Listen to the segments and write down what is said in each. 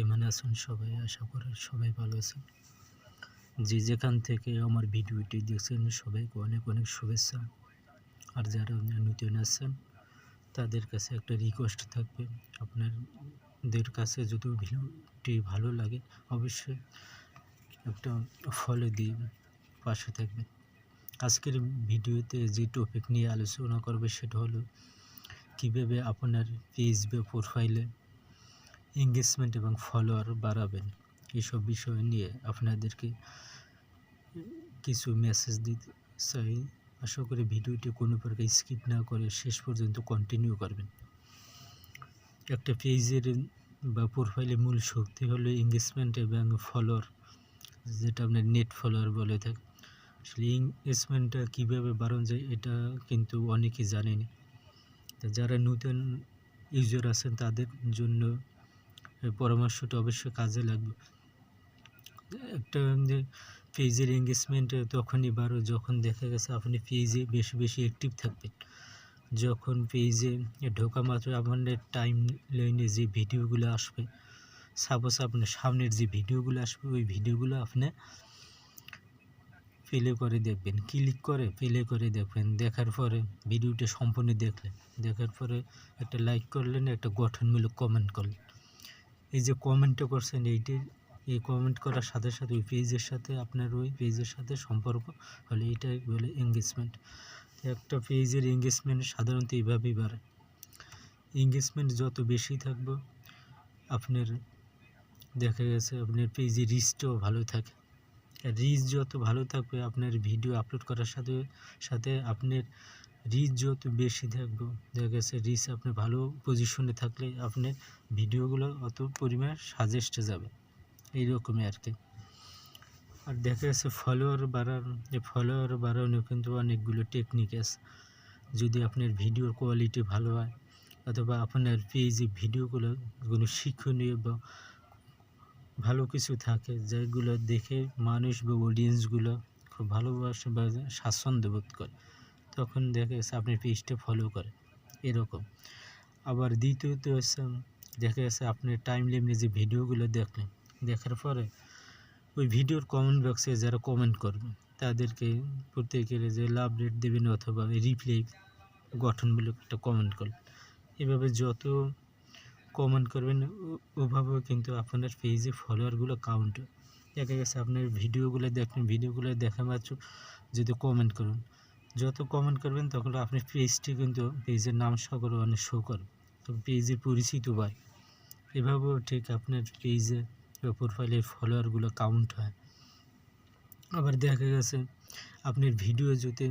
কেমন আছেন সবাই, আশা করি সবাই ভালো আছেন। যে যেখান থেকে আমার ভিডিওটি দেখছেন, সবাইকে অনেক অনেক শুভেচ্ছা। আর যারা নতুন আছেন, তাদের কাছে একটা রিকোয়েস্ট থাকবে। আপনাদের কাছে যদি ভিডিওটি ভালো লাগে, অবশ্যই একটা ফলো দিয়ে পাশে থাকবেন। আজকের ভিডিওতে যে টপিক নিয়ে আলোচনা করবে, সেটা হলো, কীভাবে আপনার পেজ বা প্রোফাইলে এঙ্গেজমেন্ট এবং ফলোয়ার বাড়াবেন। এসব বিষয় নিয়ে আপনাদেরকে কিছু মেসেজ দিতে চাই। আশা করি ভিডিওটি কোনো প্রকার স্কিপ না করে শেষ পর্যন্ত কন্টিনিউ করবেন। একটা পেজের বা প্রোফাইলের মূল শক্তি হলো এঙ্গেজমেন্ট এবং ফলোয়ার যেটা আপনার নেট ফলোয়ার বলে থাকে। আসলে এঙ্গেজমেন্টটা কীভাবে বাড়ানো যায় এটা কিন্তু অনেকেই জানেনি। যারা নতুন ইউজার আছেন তাদের জন্য পরামর্শটা অবশ্যই কাজে লাগবে। একটা পেজের এঙ্গেজমেন্ট তখনই বাড়ো যখন দেখা গেছে আপনি পেজে বেশি বেশি অ্যাক্টিভ থাকবেন। যখন পেজে ঢোকা মাত্র আপনার টাইম লাইনে যে ভিডিওগুলো আসবে সাপোজ আপনার সামনের যে ভিডিওগুলো আসবে, ওই ভিডিওগুলো আপনি প্লে করে দেখবেন ক্লিক করে প্লে করে দেখবেন। দেখার পরে ভিডিওটা সম্পূর্ণ দেখলেন। দেখার পরে একটা লাইক করলেন, একটা গঠনমূলক কমেন্ট করলেন। এই যে কমেন্টটা করছেন এইটির এই কমেন্ট করার সাথে সাথে ওই পেজের সাথে আপনার ওই পেজের সাথে সম্পর্ক হলে এটাই বলে এঙ্গেজমেন্ট একটা পেজের এঙ্গেজমেন্ট সাধারণত এইভাবেই বাড়ে। এঙ্গেজমেন্ট যত বেশি থাকবে, আপনার দেখা গেছে আপনার পেজে রিচটাও ভালো থাকে। রিচ যত ভালো থাকবে, আপনার ভিডিও আপলোড করার সাথে সাথে আপনার রিচ যত বেশি থাকবে, দেখা গেছে রিচ আপনি ভালো পজিশনে থাকলে আপনার ভিডিওগুলো অত পরিমাণ সাজেস্টে যাবে। এইরকমই আর কি। আর দেখা যাচ্ছে ফলোয়ার বাড়ানো এই ফলোয়ার বাড়ানো কিন্তু অনেকগুলো টেকনিক আছে। যদি আপনার ভিডিওর কোয়ালিটি ভালো হয়, অথবা আপনার পেজে ভিডিওগুলো কোনো শিক্ষণীয় বা ভালো কিছু থাকে, যেগুলো দেখে মানুষ বা অডিয়েন্সগুলো খুব ভালোবাসে বা স্বাচ্ছন্দ্য বোধ করে। তখন দেখা গেছে আপনি পেজটা ফলো করে। এরকম। আবার দ্বিতীয়ত হচ্ছে, দেখা গেছে আপনি টাইম লিমিটে যে ভিডিওগুলো দেখলেন, দেখার পরে ওই ভিডিওর কমেন্ট বক্সে যারা কমেন্ট করবে, তাদেরকে প্রত্যেকের যে লাভ রেট দেবেন অথবা রিপ্লাই গঠনমূলক একটা কমেন্ট করবেন এভাবে যত কমেন্ট করবেন ওভাবে কিন্তু আপনার পেজে ফলোয়ারগুলো কাউন্ট দেখা গেছে আপনার ভিডিওগুলো দেখবেন ভিডিওগুলো দেখা মাত্র যদি কমেন্ট করুন যত কমেন্ট করবেন, তখন আপনার পেজটি কিন্তু পেজের নাম সকলে অনেক শো করবে তো পেজের পরিচিত পায় এভাবেও ঠিক আপনার পেজে বা প্রোফাইলের ফলোয়ারগুলো কাউন্ট হয়। আবার দেখা গেছে, আপনার ভিডিও যদি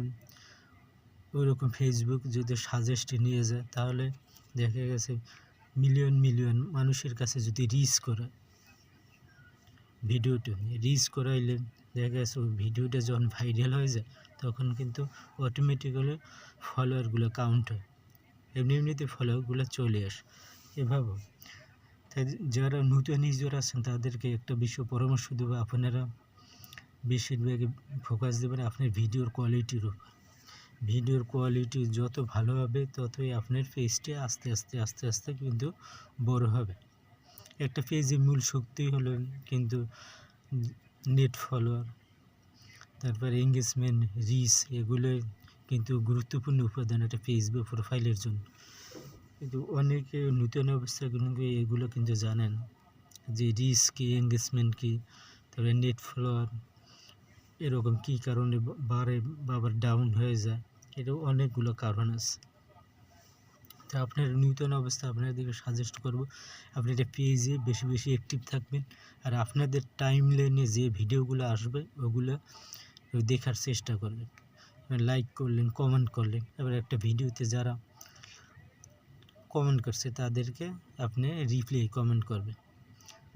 ওইরকম ফেসবুক যদি সাজেস্টে নিয়ে যায়, তাহলে দেখা গেছে মিলিয়ন মিলিয়ন মানুষের কাছে যদি রিচ করে ভিডিওটা রিচ করাইলে দেখা গেছে ভিডিওটা যখন ভাইরাল হয়ে যায় তখন কিন্তু অটোমেটিক্যালি ফলোয়ারগুলো কাউন্ট হয়। এমনি এমনিতে ফলোয়ারগুলো চলে আসে। এভাবে তাই যারা নতুন ইউজার আছেন, তাদেরকে একটা বিষয় পরামর্শ দেবো। আপনারা বেশিরভাগ ফোকাস দেবেন আপনার ভিডিওর কোয়ালিটির উপর। ভিডিওর কোয়ালিটি যত ভালো হবে, ততই আপনার পেজটি আস্তে আস্তে আস্তে আস্তে কিন্তু বড় হবে। একটা পেজের মূল শক্তি হলো কিন্তু নেট ফলোয়ার তারপর এঙ্গেজমেন্ট রিচ এগুলো কিন্তু গুরুত্বপূর্ণ উপাদান একটা ফেসবুক প্রোফাইলের জন্য। কিন্তু অনেকে নূতন অবস্থায় এগুলো কিন্তু জানেন যে রিচ কী এঙ্গেজমেন্ট কী, তারপরে নেট ফলোয়ার এরকম কী কারণে বাড়ে বা ডাউন হয়ে যায়, এরও অনেকগুলো কারণ আছে। তো আপনার নূতন অবস্থা আপনাদেরকে সাজেস্ট করব। আপনি এটা পেজে বেশি বেশি অ্যাক্টিভ থাকবেন। আর আপনাদের টাইম লাইনে যে ভিডিওগুলো আসবে, ওগুলো দেখার চেষ্টা করবেন। লাইক করলেন কমেন্ট করলেন। এবার একটা ভিডিওতে যারা কমেন্ট করছে, তাদেরকে আপনি রিপ্লাই কমেন্ট করবেন।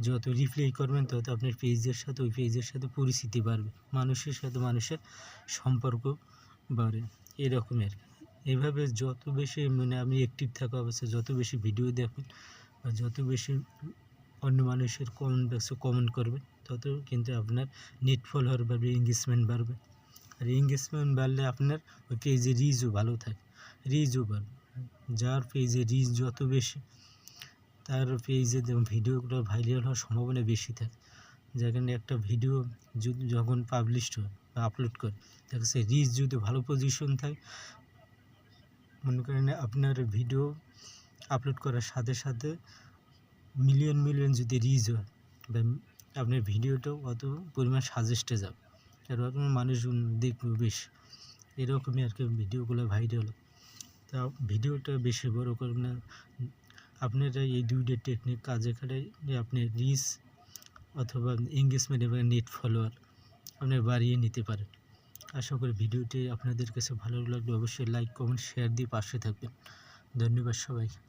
যত রিপ্লাই করবেন, তত আপনার পেজের সাথে, ওই পেজের সাথে পরিচিতি বাড়বে। মানুষের সাথে মানুষের সম্পর্ক বাড়ে এরকমই আর কি। এভাবে যত বেশি মানে আপনি অ্যাক্টিভ থাকা অবস্থায় যত বেশি ভিডিও দেখবেন বা যত বেশি অন্য মানুষের কমেন্ট বক্সে কমেন্ট করবেন, তত কিন্তু আপনার নেট ফলোয়ার বাড়বে এঙ্গেজমেন্ট বাড়বে। আর এঙ্গেজমেন্ট বাড়লে আপনার ওই পেজে রিচও ভালো থাকে। রিচও বাড়বে। যার পেজে রিচ যত বেশি, তার পেজে ভিডিওগুলো ভাইরাল হওয়ার সম্ভাবনা বেশি থাকে। যেখানে একটা ভিডিও যখন পাবলিশড হয় বা আপলোড করে দেখা যাচ্ছে রিচ যদি ভালো পজিশন থাকে মনে করেন আপনার ভিডিও আপলোড করার সাথে সাথে মিলিয়ন মিলিয়ন যদি রিচ হয় বা আপনার ভিডিওটাও অত পরিমাণ সাজেস্টে যাবে। আর অত মানুষজন দেখবে বেশি। এরকমই আর কি ভিডিওগুলো ভাইরাল তা ভিডিওটা বেশি বড় করবেন না। আপনারা এই দুইটা টেকনিক কাজে খাটাই আপনি রিচ অথবা এঙ্গেজমেন্ট এবং নেট ফলোয়ার আপনি বাড়িয়ে নিতে পারেন। আশা করি ভিডিওটি আপনাদের কাছে ভালো লাগলে অবশ্যই লাইক কমেন্ট শেয়ার দিয়ে পাশে থাকবেন। ধন্যবাদ সবাইকে।